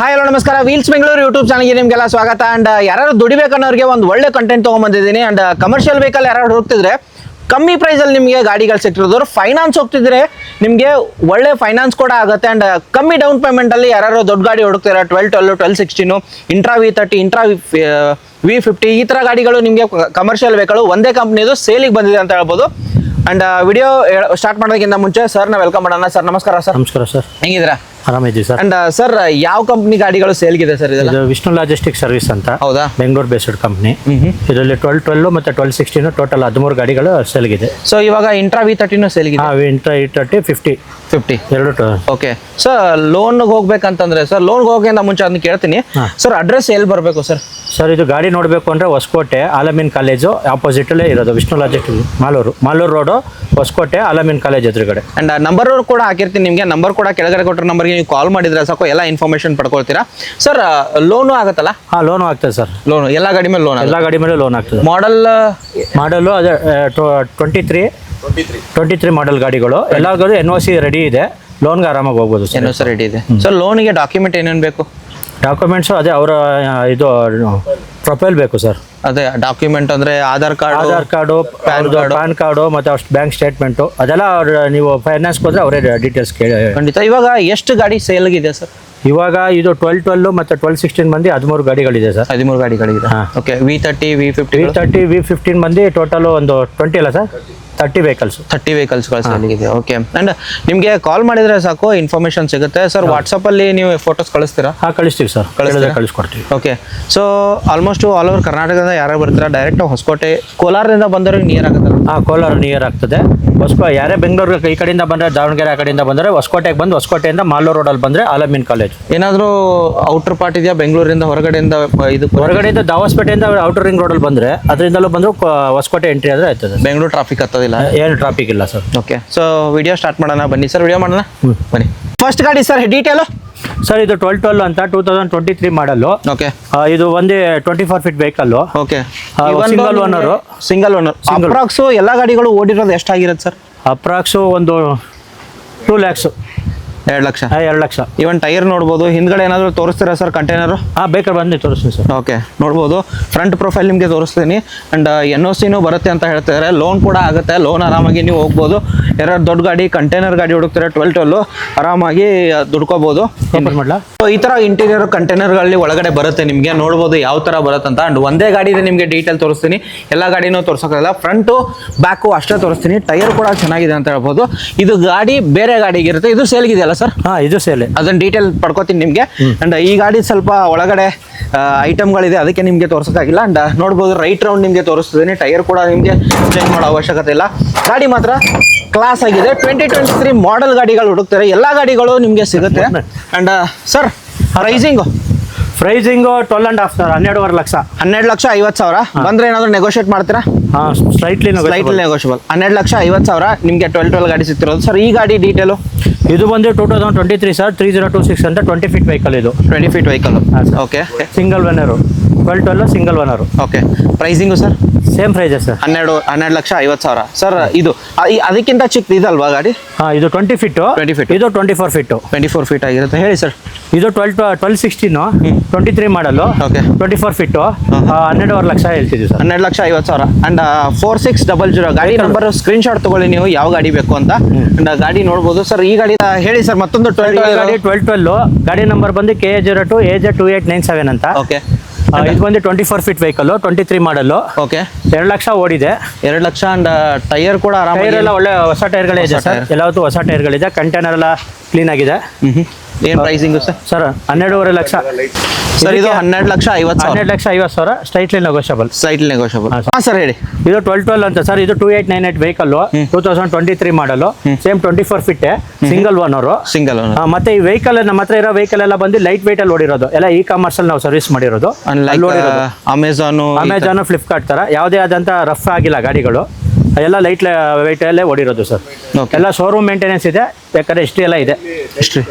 Hi hello ನಮಸ್ಕಾರ. Wheels Bengaluru YouTube ಚಾನಲ್ಗೆ ನಿಮಗೆಲ್ಲ ಸ್ವಾಗತ. ಅಂಡ್ ಯಾರು ದುಡಿಬೇಕನ್ನೋರಿಗೆ ಒಂದು ಒಳ್ಳೆ ಕಂಟೆಂಟ್ ತೊಗೊಂಬಂದಿದ್ದೀನಿ. ಅಂಡ್ ಕಮರ್ಷಿಯಲ್ ವೆಹಿಕಲ್ ಯಾರು ಹೋಗ್ತಿದ್ರೆ ಕಮ್ಮಿ ಪ್ರೈಸಲ್ಲಿ ನಿಮಗೆ ಗಾಡಿಗಳು ಸಿಕ್ಕಿರೋದ್ರು ಫೈನಾನ್ಸ್ ಹೋಗ್ತಿದ್ರೆ ನಿಮಗೆ ಒಳ್ಳೆ ಫೈನಾನ್ಸ್ ಕೂಡ ಆಗುತ್ತೆ. ಅಂಡ್ ಕಮ್ಮಿ ಡೌನ್ ಪೇಮೆಂಟಲ್ಲಿ ಯಾರು ದೊಡ್ಡ ಗಾಡಿ ಹುಡುಕ್ತೀರಾ twelve twelve twelve sixteen Intra V thirty Intra V fifty ಈ ಥರ ಗಾಡಿಗಳು ನಿಮಗೆ ಕಮರ್ಷಿಯಲ್ ವೆಹಿಕಲ್ ಒಂದೇ ಕಂಪ್ನಿದು ಸೇಲಿಗೆ ಬಂದಿದೆ ಅಂತ ಹೇಳ್ಬೋದು. ಅಂಡ್ ವಿಡಿಯೋ ಸ್ಟಾರ್ಟ್ ಮಾಡೋದಕ್ಕಿಂತ ಮುಂಚೆ ಸರ್ ನಾವು ವೆಲ್ಕಮ್ ಮಾಡೋಣ. ಸರ್ ನಮಸ್ಕಾರ ಸರ್ ನಮಸ್ಕಾರ ಸರ್ ಹೆಂಗಿದ್ದೀರಾ? ಆರಾಮಿದ್ದೀವಿ ಸರ್. ಅಂಡ್ ಸರ್ ಯಾವ ಕಂಪ್ನಿ ಗಾಡಿಗಳು ಸೇಲ್ಗಿದೆ ಸರ್ ಇದು ವಿಷ್ಣು ಲಾಜಿಸ್ಟಿಕ್ ಸರ್ವಿಸ್ ಅಂತ. ಹೌದಾ? ಬೆಂಗಳೂರು ಬೇಸ್ಡ್ ಕಂಪ್ನಿ ಇದರಲ್ಲಿ ಟ್ವೆಲ್ ಟ್ವೆಲ್ ಮತ್ತೆ ಟ್ವೆಲ್ ಸಿಕ್ಸ್ಟೀನ್ ಟೋಟಲ್ ಹದಿಮೂರು ಗಾಡಿಗಳು ಸೇಲ್ಗಿದೆ ಸೊ ಇವಾಗ ಇಂಟ್ರಾ ವಿ ತರ್ಟಿನೂ ಸೇಲ್ಗಿದೆ intra V thirty fifty fifty ಎರಡು ಓಕೆ ಸರ್ ಲೋನ್ಗೆ ಹೋಗ್ಬೇಕಂತಂದ್ರೆ ಸರ್ ಲೋನ್ಗೆ ಹೋಗೋಕ್ಕಿಂತ ಮುಂಚೆ ಅದನ್ನ ಕೇಳ್ತೀನಿ. ಸರ್ ಅಡ್ರೆಸ್ ಎಲ್ಲಿ ಬರಬೇಕು ಸರ್ ಸರ್ ಇದು ಗಾಡಿ ನೋಡಬೇಕು ಅಂದರೆ ಹೊಸಕೋಟೆ ಆಲಮೀನ್ ಕಾಲೇಜು ಆಪೋಸಿಟಲ್ಲೇ ಇರೋದು Vishnu logistic Malur. Malur road Hoskote Al Ameen college ಎದುರುಗಡೆ. ಅಂಡ್ ನಂಬರ್ ಕೂಡ ಹಾಕಿರ್ತೀನಿ ನಿಮಗೆ ನಂಬರ್ ಕೂಡ ಕೆಳಗಡೆ ಕೊಟ್ಟರೆ ನಂಬರ್ಗೆ ನೀವು ಕಾಲ್ ಮಾಡಿದ್ರೆ ಸಾಕು ಎಲ್ಲ ಇನ್ಫಾರ್ಮೇಷನ್ ಪಡ್ಕೊಳ್ತೀರಾ. ಸರ್ ಲೋನು ಆಗುತ್ತಲ್ಲ? ಹಾಂ ಲೋನು ಆಗ್ತದೆ ಸರ್. ಲೋನು ಎಲ್ಲ ಗಾಡಿ ಮೇಲೆ ಲೋನ್ ಎಲ್ಲ ಗಾಡಿ ಮೇಲೆ ಲೋನ್ ಆಗ್ತದೆ. ಮಾಡಲ್ ಮಾಡಲು ಅದೇ twenty three twenty three model ಗಾಡಿಗಳು. ಎಲ್ಲ ಎನ್ ಒ ಸಿ ರೆಡಿ ಇದೆ. ಲೋನ್ಗೆ ಆರಾಮಾಗಿ ಹೋಗ್ಬೋದು ಸರ್. ಏನೋ ಸರ್ ರೆಡಿ ಇದೆ. ಸರ್ ಲೋನಿಗೆ ಡಾಕ್ಯುಮೆಂಟ್ ಏನೇನು ಬೇಕು? ಡಾಕ್ಯುಮೆಂಟ್ಸು ಅದೇ ಅವರ ಇದು ಪ್ರೊಫೈಲ್ ಬೇಕು ಸರ್. ಅದೇ ಡಾಕ್ಯುಮೆಂಟ್ ಅಂದ್ರೆ Aadhaar card Aadhaar card PAN card. ಮತ್ತೆ ಅಷ್ಟು ಬ್ಯಾಂಕ್ ಸ್ಟೇಟ್ಮೆಂಟು ಅದೆಲ್ಲ ಅವ್ರ ನೀವು ಫೈನಾನ್ಸ್ ಹೋದ್ರೆ ಅವರೇ ಡೀಟೇಲ್ಸ್ ಕೇಳಿ. ಖಂಡಿತ. ಇವಾಗ ಎಷ್ಟು ಗಾಡಿ ಸೇಲ್ಗಿದೆ ಸರ್? ಇವಾಗ ಇದು ಟ್ವೆಲ್ ಟ್ವೆಲ್ ಮತ್ತೆ ಟ್ವೆಲ್ ಸಿಕ್ಸ್ಟೀನ್ ಮಂದಿ ಹದಿಮೂರು ಗಾಡಿಗಳಿದೆ ಸರ್. ಹದಿಮೂರು ಗಾಡಿಗಳಿದೆ. Okay V thirty V fifty V thirty V fifteen ಮಂದಿ ಟೋಟಲ್ ಒಂದು ಟ್ವೆಂಟಿ ಅಲ್ಲ sir? Thirty vehicles thirty vehicles ಸೇಲಿಗಿದೆ okay and ನಿಮಗೆ ಕಾಲ್ ಮಾಡಿದ್ರೆ ಸಾಕು ಇನ್ಫಾರ್ಮೇಶನ್ ಸಿಗುತ್ತೆ. ಸರ್ ವಾಟ್ಸಪ್ಪಲ್ಲಿ ನೀವು ಫೋಟೋಸ್ ಕಳಿಸ್ತೀರಾ? ಹಾಂ ಕಳಿಸ್ತೀವಿ ಸರ್? ಕಳಿಸಿದ್ರೆ ಕಳಿಸ್ಕೊಡ್ತೀವಿ. Okay so almost all over ಕರ್ನಾಟಕದಿಂದ ಯಾರು ಬರ್ತೀರಾ? ಡೈರೆಕ್ಟ್ ಹೊಸಕೋಟೆ ಕೋಲಾರದಿಂದ ಬಂದವ್ರಿಗೆ ನಿಯರ್ ಆಗುತ್ತೆ? ಹಾಂ ಕೋಲಾರ ನಿಯರ್ ಆಗ್ತದೆ. ಹೊಸಕೋ ಯಾರೇ ಬೆಂಗಳೂರು ಈ ಕಡೆಯಿಂದ ಬಂದರೆ ದಾವಣಗೆರೆ ಆ ಕಡೆಯಿಂದ ಬಂದರೆ ಹೊಸಕೋಟೆಗೆ ಬಂದು ಹೊಸಕೋಟೆಯಿಂದ ಮಾಲೂರು ರೋಡಲ್ಲಿ ಬಂದರೆ ಆಲಮಿನ್ ಕಾಲೇಜ್ ಏನಾದರೂ ಔಟರ್ ಪಾರ್ಟ್ ಇದೆಯಾ? ಬೆಂಗಳೂರಿಂದ ಹೊರಗಡೆಯಿಂದ ಇದು ಹೊರಗಡೆಯಿಂದ ದಾವಸ್ಪೇಟೆಯಿಂದ ಔಟರ್ ರಿಂಗ್ ರೋಡಲ್ಲಿ ಬಂದರೆ ಅದರಿಂದಲೂ ಬಂದರೂ ಹೊಸಕೋಟೆ ಎಂಟ್ರಿ ಆದರೆ ಆಯ್ತದೆ. ಬೆಂಗಳೂರು ಟ್ರಾಫಿಕ್ ಹತ್ತೋದಿಲ್ಲ? ಏನು ಟ್ರಾಫಿಕ್ ಇಲ್ಲ sir. Okay so video start ಮಾಡೋಣ. ಬನ್ನಿ ಸರ್ ವಿಡಿಯೋ ಮಾಡೋಣ. ಬನ್ನಿ. ಫಸ್ಟ್ ಗಾಡಿ ಸರ್ ಡೀಟೇಲು ಸರ್ ಇದು ಟ್ವೆಲ್ ಟ್ವೆಲ್ ಅಂತ two thousand twenty three model okay ಇದು ಒಂದೇ twenty four feet vehicle okay single owner single owner approx ಎಲ್ಲ ಗಾಡಿಗಳು ಓಡಿರೋದು ಎಷ್ಟಾಗಿರುತ್ತೆ ಸರ್? ಅಪ್ರಾಕ್ಸು ಒಂದು ಟೂ ಲ್ಯಾಕ್ಸು ಎರಡು ಲಕ್ಷ? ಎರಡು ಲಕ್ಷ. ಇವನ್ ಟೈರ್ ನೋಡ್ಬೋದು. ಹಿಂದ್ಗಡೆ ಏನಾದರೂ ತೋರಿಸ್ತೀರಾ ಸರ್ ಕಂಟೈನರ್? ಹಾಂ ಬೇಕಾದ್ರೆ ಬಂದು ತೋರಿಸ್ತೀನಿ ಸರ್. ಓಕೆ ನೋಡ್ಬೋದು. ಫ್ರಂಟ್ ಪ್ರೊಫೈಲ್ ನಿಮಗೆ ತೋರಿಸ್ತೀನಿ. ಅಂಡ್ ಎನ್ ಒ ಸಿನೂ ಬರುತ್ತೆ ಅಂತ ಹೇಳ್ತಿದ್ದಾರೆ ಲೋನ್ ಕೂಡ ಆಗುತ್ತೆ. ಲೋನ್ ಆರಾಮಾಗಿ ನೀವು ಹೋಗ್ಬೋದು. ಎರಡು ದೊಡ್ಡ ಗಾಡಿ ಕಂಟೈನರ್ ಗಾಡಿ ಹುಡುಕ್ತಾರೆ ಟ್ವೆಲ್ ಟ್ವೆಲ್ಲು ಆರಾಮಾಗಿ ದುಡ್ಕೋಬೋದು. ಸೊ ಈ ಥರ ಇಂಟೀರಿಯರ್ ಕಂಟೈನರ್ಗಳಲ್ಲಿ ಒಳಗಡೆ ಬರುತ್ತೆ ನಿಮಗೆ. ನೋಡ್ಬೋದು ಯಾವ ಥರ ಬರುತ್ತೆ ಅಂತ. ಅಂಡ್ ಒಂದೇ ಗಾಡಿ ನಿಮಗೆ ಡೀಟೇಲ್ ತೋರಿಸ್ತೀನಿ. ಎಲ್ಲ ಗಾಡಿನೂ ತೋರಿಸೋಕ್ಕಾಗಲ್ಲ. ಫ್ರಂಟು ಬ್ಯಾಕು ಅಷ್ಟೇ ತೋರಿಸ್ತೀನಿ. ಟೈರ್ ಕೂಡ ಚೆನ್ನಾಗಿದೆ ಅಂತ ಹೇಳ್ಬೋದು. ಇದು ಗಾಡಿ ಬೇರೆ ಗಾಡಿಗೆ ಇರುತ್ತೆ ಇದು ಸೇಲ್ಗಿದೆಯಲ್ಲ ಸರ್? ಹಾ ಇದು ಸೇಲೆ. ಅದನ್ನ ಡೀಟೇಲ್ ಪಡ್ಕೋತೀನಿ ನಿಮಗೆ. ಅಂಡ್ ಈ ಗಾಡಿ ಸ್ವಲ್ಪ ಒಳಗಡೆ ಐಟಮ್ಗಳಿದೆ ಅದಕ್ಕೆ ನಿಮಗೆ ತೋರಿಸೋದಾಗಿಲ್ಲ ಅಂಡ್ ನೋಡ್ಬೋದು ರೈಟ್ ರೌಂಡ್ ನಿಮಗೆ ತೋರಿಸ್ತಿದ್ದೀನಿ. ಟೈರ್ ಕೂಡ ನಿಮಗೆ ಚೇಂಜ್ ಮಾಡೋ ಅವಶ್ಯಕತೆ ಇಲ್ಲ. ಗಾಡಿ ಮಾತ್ರ ಕ್ಲಾಸ್ ಆಗಿದೆ. ಟ್ವೆಂಟಿ ಟ್ವೆಂಟಿ ತ್ರೀ ಮಾಡೆಲ್ ಗಾಡಿಗಳು ಹುಡುಕ್ತಾರೆ. ಎಲ್ಲ ಗಾಡಿಗಳು ನಿಮಗೆ ಸಿಗುತ್ತೆ. And sir pricing pricing twelve and half sir ಹನ್ನೆರಡುವರೆ lakh. ಹನ್ನೆರಡು ಲಕ್ಷ ಐವತ್ತು ಸಾವಿರ. ಬಂದ್ರೆ ಏನಾದರೂ ನೆಗೋಷಿಯೇಟ್ ಮಾಡ್ತೀರಾ? ಹಾಂ ಸ್ಲೈಟ್ಲಿ ಸ್ಲೈಟ್ಲಿ ನೆಗೋಷಿಯಬಲ್ ಹನ್ನೆರಡು ಲಕ್ಷ ಐವತ್ತು ಸಾವಿರ ನಿಮಗೆ ಟ್ವೆಲ್ ಟ್ವೆಲ್ ಗಾಡಿ ಸಿಗ್ತಿರೋದು. ಸರ್ ಈ ಗಾಡಿ ಡೀಟೇಲು ಇದು ಬಂದು two thousand twenty three sir three zero two six ಅಂತ ಟ್ವೆಂಟಿ ಫೀಟ್ ವೆಹಿಕಲ್ ಇದು. Twenty feet vehicle okay single owner twelve twelve single owner okay pricing sir same prices sir ಹನ್ನೆರಡು ಹನ್ನೆರಡು ಲಕ್ಷ ಐವತ್ತು ಸಾವಿರ. ಸರ್ ಇದು ಅ- ಈ- ಅದಕ್ಕಿಂತ ಚಿಕ್ಕ ಇದಲ್ವಾ ಗಾಡಿ? ಹಾಂ ಇದು ಟ್ವೆಂಟಿ ಫಿಟ್ಟು 20 feet. ಇದು twenty four feet twenty four feet ಆಗಿರುತ್ತೆ. ಹೇಳಿ ಸರ್ ಇದು twelve twelve sixteen twenty three model okay twenty four feet ಹನ್ನೆರಡುವರೆ lakh ಹೇಳ್ತಿದ್ದೀವಿ ಸರ್ ಹನ್ನೆರಡು ಲಕ್ಷ ಐವತ್ತು ಸಾವಿರ. And four six double zero ಗಾಡಿ ನಂಬರ್ ಸ್ಕ್ರೀನ್ ಶಾಟ್ ತಗೊಳ್ಳಿ ನೀವು ಯಾವ ಗಾಡಿ ಬೇಕು ಅಂತ. ಅಂಡ್ ಗಾಡಿ ನೋಡ್ಬೋದು. ಸರ್ ಈ ಗಾಡಿ ಆ, ಹೇಳಿ ಸರ್ ಮತ್ತೊಂದು ಟ್ವೆಲ್ ಗಾಡಿ ಟ್ವೆಲ್ ಟ್ವೆಲ್ ಗಾಡಿ ನಂಬರ್ ಬಂದು K A zero two A J two eight nine seven ಅಂತ. ಓಕೆ ಇದು ಬಂದು twenty four feet vehicle twenty three model okay ಎರಡು ಲಕ್ಷ ಓಡಿದೆ. ಎರಡು ಲಕ್ಷ ಅಂಡ್ ಟೈರ್ ಕೂಡ ಟೈರ್ ಎಲ್ಲ ಒಳ್ಳೆ ಹೊಸ ಟೈರ್ಗಳೇ ಇದೆ ಹೊಸ ಸರ್. ಎಲ್ಲವತ್ತು ಹೊಸ ಟೈರ್ಗಳಿದೆ ಕಂಟೈನರ್ ಎಲ್ಲ ಕ್ಲೀನ್ ಆಗಿದೆ. ಏನು ಪ್ರೈಸಿಂಗ್ ಸರ್? ಸರ್ ಹನ್ನೆರಡೂವರೆ ಲಕ್ಷ. ಸರ್ ಇದು ಹನ್ನೆರಡು ಲಕ್ಷ ಐವತ್ತು ಹನ್ನೆರಡು ಲಕ್ಷ ಐವತ್ತು ಸಾವಿರ ಸ್ಟ್ರೈಟ್ಲಿ ನೆಗೋಷಿಯಬಲ್ ಸೈಟ್ಲಿ ನೆಗೋಷಿಯಬಲ್ ಹಾ, ಸರ್. ಹೇಳಿ. ಇದು ಟ್ವೆಲ್ ಟ್ವೆಲ್ ಅಂತ ಸರ್ ಇದು two eight nine eight vehicle two thousand twenty three model same twenty four fit single one ಅವರು. ಸಿಂಗಲ್ ಮತ್ತೆ ಈ ವೆಹಿಕಲ್ ನಮ್ಮ ಹತ್ರ ಇರೋ ವೆಹಿಕಲ್ ಎಲ್ಲ ಬಂದು ಲೈಟ್ ವೆಯ್ಟ್ ಅಲ್ಲಿ ಓಡಿರೋದು. ಎಲ್ಲ ಇ ಕಾಮರ್ಸ್ ಅಲ್ಲಿ ನಾವು ಸರ್ವಿಸ್ ಮಾಡಿರೋದು. ಅಮೆಝಾನು ಅಮೆಝಾನು ಫ್ಲಿಪ್ಕಾರ್ಟ್ ತರ. ಯಾವುದೇ ಆದಂತ ರಫ್ ಆಗಿಲ್ಲ ಗಾಡಿಗಳು. ಎಲ್ಲ ಲೈಟ್ ವೆಯ್ಟ್ ಅಲ್ಲೇ ಓಡಿರೋದು ಸರ್. ಎಲ್ಲ ಶೋರೂಮ್ ಮೇಂಟೆನೆನ್ಸ್ ಇದೆ ಬೇಕಾದ್ರೆ ಹಿಸ್ಟ್ರಿ ಎಲ್ಲ ಇದೆ. ಹಿಸ್ಟ್ರಿ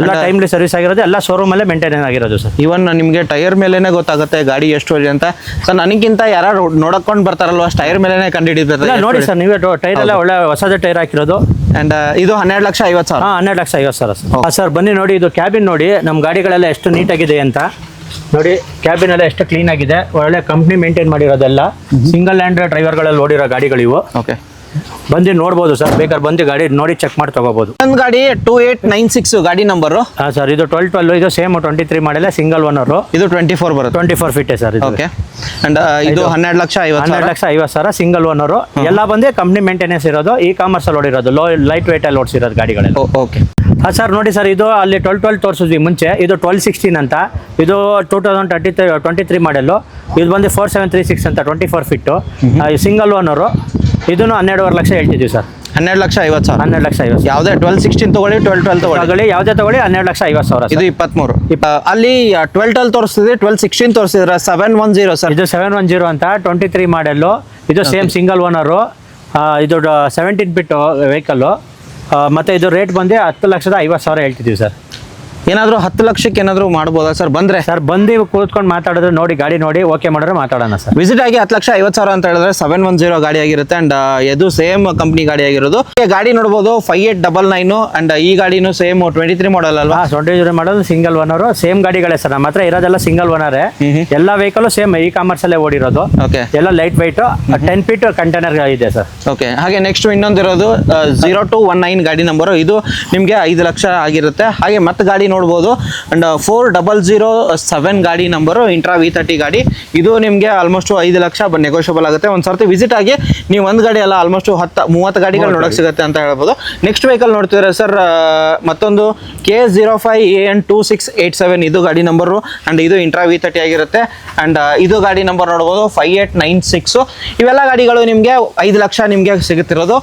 ಎಲ್ಲ ಟೈಮ್ಲಿ ಸರ್ವಿಸ್ ಆಗಿರೋದು ಎಲ್ಲ ಶೋರೂಮ್ ಅಲ್ಲೇ ಮೇಂಟೈನ್ ಆಗಿರೋದು ಸರ್ ಇವನ್ ನಿಮಗೆ ಟೈರ್ ಮೇಲೆನೆ ಗೊತ್ತಾಗುತ್ತೆ ಗಾಡಿ ಎಷ್ಟು ಇದೆ ಅಂತ. ಸರ್ ನನಗಿಂತ ಯಾರು ನೋಡಕೊಂಡು ಬರ್ತಾರಲ್ವಾ ಟೈರ್ ಮೇಲೆನೆ ಕಂಡು ಇಲ್ಲ ನೋಡಿ ಸರ್ ನೀವೇ ಟೈರ್ ಎಲ್ಲ ಒಳ್ಳೆ ಹೊಸದೇ ಟೈರ್ ಹಾಕಿರೋದು. ಅಂಡ್ ಇದು ಹನ್ನೆರಡು ಲಕ್ಷ ಐವತ್ತು ಸಾವಿರ. ಹನ್ನೆರಡು ಲಕ್ಷ ಐವತ್ತು ಸಾವಿರ ಸರ್ ಬನ್ನಿ ನೋಡಿ ಇದು ಕ್ಯಾಬಿನ್ ನೋಡಿ ನಮ್ಮ ಗಾಡಿಗಳೆಲ್ಲ ಎಷ್ಟು ನೀಟಾಗಿದೆ ಅಂತ. ನೋಡಿ ಕ್ಯಾಬಿನ್ ಎಲ್ಲ ಎಷ್ಟು ಕ್ಲೀನ್ ಆಗಿದೆ. ಒಳ್ಳೆ ಕಂಪ್ನಿ ಮೇಂಟೈನ್ ಮಾಡಿರೋದೆಲ್ಲ. ಸಿಂಗಲ್ ಹ್ಯಾಂಡ್ ಡ್ರೈವರ್ಗಳಲ್ಲಿ ಓಡಿರೋ ಗಾಡಿಗಳಿವು. ಓಕೆ. ಬಂದು ನೋಡ್ಬೋದು ಸರ್ ಬೇಕಾದ್ರೆ ಬಂದು ಗಾಡಿ ನೋಡಿ ಚೆಕ್ ಮಾಡಿ ತಗೋಬಹುದು ನನ್ನ ಗಾಡಿ ಟೂ ಏಟ್ ನೈನ್ ಸಿಕ್ಸ್ ಗಾಡಿ ನಂಬರ್ ಹಾಂ ಸರ್ ಇದು ಟ್ವೆಲ್ ಟ್ವೆಲ್ ಇದು same twenty three model single owner ಇದು ಟ್ವೆಂಟಿ ಫೋರ್ ಬರುತ್ತೆ. ಟ್ವೆಂಟಿ ಫೋರ್ ಫಿಟ್ ಸರ್ ಇದು. ಓಕೆ ಅಂಡ್ ಇದು ಹನ್ನೆರಡು ಲಕ್ಷ ಐವತ್ತು ಹನ್ನೆರಡು ಲಕ್ಷ ಐವತ್ತು ಸಾವಿರ ಸಿಂಗಲ್ ಓನರು ಎಲ್ಲ ಬಂದೇ ಕಂಪ್ನಿ ಮೇಂಟೆನೆನ್ಸ್ ಇರೋದು ಈ ಕಾಮರ್ಸಲ್ಲಿ ಓಡಿರೋದು ಲೋ ಲೈಟ್ ವೇಟ್ ಅಲ್ಲಿ ಓಡಿಸಿರೋದು ಗಾಡಿಗಳೆಲ್ಲ. ಓಕೆ ಹಾಂ ಸರ್ ನೋಡಿ ಸರ್ ಇದು ಅಲ್ಲಿ ಟ್ವೆಲ್ ಟ್ವೆಲ್ ತೋರಿಸಿದ್ವಿ ಮುಂಚೆ. ಇದು ಟ್ವೆಲ್ ಸಿಕ್ಸ್ಟೀನ್ ಅಂತ. ಇದು two thousand thirty three twenty three model ಇದು ಬಂದು ಫೋರ್ ಸೆವೆನ್ ತ್ರೀ ಸಿಕ್ಸ್ ಅಂತ twenty four fit single owner ಇದನ್ನು ಹನ್ನೆರಡುವರೆ ಲಕ್ಷ ಹೇಳ್ತಿದ್ದೀವಿ ಸರ್. ಹನ್ನೆರಡು ಲಕ್ಷ ಐವತ್ತು ಸಾವಿರ. ಹನ್ನೆರಡು ಲಕ್ಷ ಐವತ್ತು ಯಾವುದೇ ಟ್ವೆಲ್ ಸಿಕ್ಸ್ಟೀನ್ ತಗೊಳ್ಳಿ ಟ್ವೆಲ್ ಟ್ವೆಲ್ ತಗೊಳ್ಳಿ. ತಗೊಳ್ಳಿ ಯಾವುದೇ ತಗೊಳ್ಳಿ ಹನ್ನೆರಡು ಲಕ್ಷ ಐವತ್ತು ಸಾವಿರ ಇದು ಇಪ್ಪತ್ಮೂರು. ಅಲ್ಲಿ ಟ್ವೆಲ್ ಟ್ವೆಲ್ ತೋರಿಸ್ತಿದ್ರೆ ಟ್ವೆಲ್ ಸಿಕ್ಸ್ಟೀನ್ ತೋರಿಸಿದ್ರೆ ಸೆವೆನ್ ಒನ್ ಜೀರೋ ಸರ್ ಇದು ಸೆವೆನ್ ಒನ್ ಜೀರೋ ಅಂತ ಟ್ವೆಂಟಿ ತ್ರೀ ಮಾಡೆಲ್ಲು ಇದು ಸೇಮ್ ಸಿಂಗಲ್ ಓನರು ಇದು ಸೆವೆಂಟೀನ್ ಬಿಟ್ಟು ವೆಹಿಕಲ್ಲು ಮತ್ತು ಇದು ರೇಟ್ ಬಂದು ಹತ್ತು ಲಕ್ಷದ ಐವತ್ತು ಸಾವಿರ ಹೇಳ್ತಿದ್ದೀವಿ ಸರ್. ಏನಾದರೂ ಹತ್ತು ಲಕ್ಷಕ್ಕೆ ಏನಾದರೂ ಮಾಡ್ಬೋದಾ ಸರ್? ಬಂದ್ರೆ? ಸರ್ ಬಂದು ಕೂತ್ಕೊಂಡು ಮಾತಾಡಿದ್ರೆ ನೋಡಿ ಗಾಡಿ ನೋಡಿ ಓಕೆ ಮಾಡಿದ್ರೆ ಮಾತಾಡೋಣ ಸರ್. ವಿಸಿಟ್ ಆಗಿ ಹತ್ತು ಲಕ್ಷ ಐವತ್ತು ಸಾವಿರ ಅಂತ ಹೇಳಿದ್ರೆ ಸೆವೆನ್ ಒನ್ ಜೀರೋ ಗಾಡಿ ಆಗಿರುತ್ತೆ ಅಂಡ್ ಇದು ಸೇಮ್ ಕಂಪ್ನಿ ಗಾಡಿ ಆಗಿರೋದು. ಈ ಗಾಡಿ ನೋಡಬಹುದು five eight double nine and ಈ ಗಾಡಿನೂ ಸೇಮ್ ಟ್ವೆಂಟಿ ತ್ರೀ ಮಾಡಲ್ ಅಲ್ವಾ ಟ್ವೆಂಟಿ ಜೀರೋ ಮಾಡೋದು ಸಿಂಗಲ್ ಓನರ್ ಸೇಮ್ ಗಾಡಿಗಳೇ ಸರ್. ನಮ್ಮ ಹತ್ರ ಇರೋದೆಲ್ಲ ಸಿಂಗಲ್ ಓನರೇ ಎಲ್ಲ ವೆಹಿಕಲ್ ಸೇಮ್ ಇ ಕಾಮರ್ಸ್ ಅಲ್ಲೇ ಓಡಿರೋದು. ಓಕೆ ಎಲ್ಲ light white ten feet container ಇದೆ ಸರ್. ಓಕೆ ಹಾಗೆ ನೆಕ್ಸ್ಟ್ ಇನ್ನೊಂದಿರೋದು ಜೀರೋ ಟು ಒನ್ ನೈನ್ ಗಾಡಿ ನಂಬರ್ ಇದು ನಿಮಗೆ ಐದು ಲಕ್ಷ ಆಗಿರುತ್ತೆ. ಹಾಗೆ ಮತ್ತೆ ಗಾಡಿ ನೋಡ್ಬೋದು. And four double zero seven ಗಾಡಿ ನಂಬರು ಇಂಟ್ರಾ ವಿ ತರ್ಟಿ ಗಾಡಿ. ಇದು ನಿಮಗೆ ಆಲ್ಮೋಸ್ಟ್ ಐದು ಲಕ್ಷ ನೆಗೋಷಿಯಬಲ್ ಆಗುತ್ತೆ. ಒಂದು ಸರ್ತಿ ವಿಸಿಟ್ ಆಗಿ ನೀವು ಒಂದು ಗಾಡಿ ಎಲ್ಲ ಆಲ್ಮೋಸ್ಟ್ ಹತ್ತು ಮೂವತ್ತು ಗಾಡಿಗಳು ನೋಡೋಕೆ ಸಿಗುತ್ತೆ ಅಂತ ಹೇಳ್ಬೋದು. ನೆಕ್ಸ್ಟ್ ವೆಹಿಕಲ್ ನೋಡ್ತಿದ್ರೆ ಸರ್ ಮತ್ತೊಂದು K zero five A N two six eight seven ಇದು ಗಾಡಿ ನಂಬರು ಆ್ಯಂಡ್ ಇದು ಇಂಟ್ರಾ ವಿ ತರ್ಟಿ ಆಗಿರುತ್ತೆ. ಆ್ಯಂಡ್ ಇದು ಗಾಡಿ ನಂಬರ್ ನೋಡ್ಬೋದು ಫೈವ್ ಏಟ್ ನೈನ್ ಸಿಕ್ಸು ಇವೆಲ್ಲ ಗಾಡಿಗಳು ನಿಮಗೆ ಐದು ಲಕ್ಷ ನಿಮಗೆ ಸಿಗುತ್ತಿರೋದು.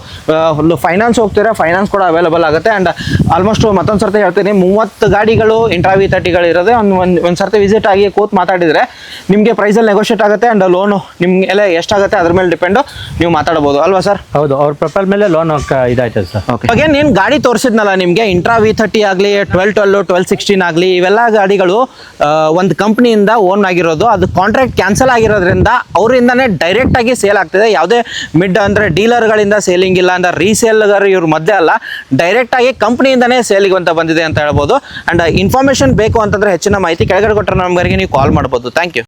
ಫೈನಾನ್ಸ್ ಹೋಗ್ತಿದ್ರೆ ಫೈನಾನ್ಸ್ ಕೂಡ ಅವೈಲಬಲ್ ಆಗುತ್ತೆ. ಆ್ಯಂಡ್ ಆಲ್ಮೋಸ್ಟ್ ಮತ್ತೊಂದು ಸರ್ತಿ ಹೇಳ್ತೀನಿ ಮೂವತ್ತು ಗಾಡಿಗಳು ಇಂಟ್ರಾ ವಿ ತರ್ಟಿಗಳು ಇರೋದೇ ಒಂದು ಒಂದು ಒಂದು ಸರ್ತಿ ವಿಸಿಟ್ ಆಗಿ ಕೂತ್ ಮಾತಾಡಿದರೆ ನಿಮಗೆ ಪ್ರೈಸಲ್ಲಿ ನೆಗೋಷಿಯೇಟ್ ಆಗುತ್ತೆ ಆ್ಯಂಡ್ ಲೋನು ನಿಮಗೆಲ್ಲ ಎಷ್ಟಾಗುತ್ತೆ ಅದ್ರ ಮೇಲೆ ಡಿಪೆಂಡು ನೀವು ಮಾತಾಡ್ಬೋದು. ಅಲ್ವಾ ಸರ್ ಹೌದು ಅವ್ರ ಪ್ರೊಫೈಲ್ ಮೇಲೆ ಲೋನ್ ಇದಾಯ್ತದೆ ಸರ್ ಓಕೆ ಹಾಗೆ ನೀನು ಗಾಡಿ ತೋರಿಸಿದ್ನಲ್ಲ ನಿಮಗೆ ಇಂಟ್ರಾ ವಿ ತರ್ಟಿ ಆಗಲಿ ಟ್ವೆಲ್ ಟ್ವೆಲ್ಲು ಟ್ವೆಲ್ ಸಿಕ್ಸ್ಟೀನ್ ಆಗಲಿ ಇವೆಲ್ಲ ಗಾಡಿಗಳು ಒಂದು ಕಂಪ್ನಿಯಿಂದ ಓನ್ ಆಗಿರೋದು. ಅದು ಕಾಂಟ್ರಾಕ್ಟ್ ಕ್ಯಾನ್ಸಲ್ ಆಗಿರೋದ್ರಿಂದ ಅವರಿಂದನೇ ಡೈರೆಕ್ಟಾಗಿ ಸೇಲ್ ಆಗ್ತಿದೆ. ಯಾವುದೇ ಮಿಡ್ ಅಂದರೆ ಡೀಲರ್ಗಳಿಂದ ಸೇಲಿಂಗ್ ಇಲ್ಲ ಅಂದರೆ ರೀಸೇಲ್ಗರ್ ಇವ್ರ ಮಧ್ಯೆ ಅಲ್ಲ ಡೈರೆಕ್ಟಾಗಿ ಕಂಪ್ನಿಯಿಂದನೇ ಸೇಲಿಗೆ ಅಂತ ಬಂದಿದೆ ಅಂತ ಹೇಳ್ಬೋದು. ಆ್ಯಂಡ್ ಇನ್ಫಾರ್ಮೇಷನ್ ಬೇಕು ಅಂತಂದರೆ ಹೆಚ್ಚಿನ ಮಾಹಿತಿ ಕೆಳಗಡೆ ಕೊಟ್ಟರೆ ನಂಬರ್ಗೆ ನೀವು ಕಾಲ್ ಮಾಡ್ಬೋದು. Thank you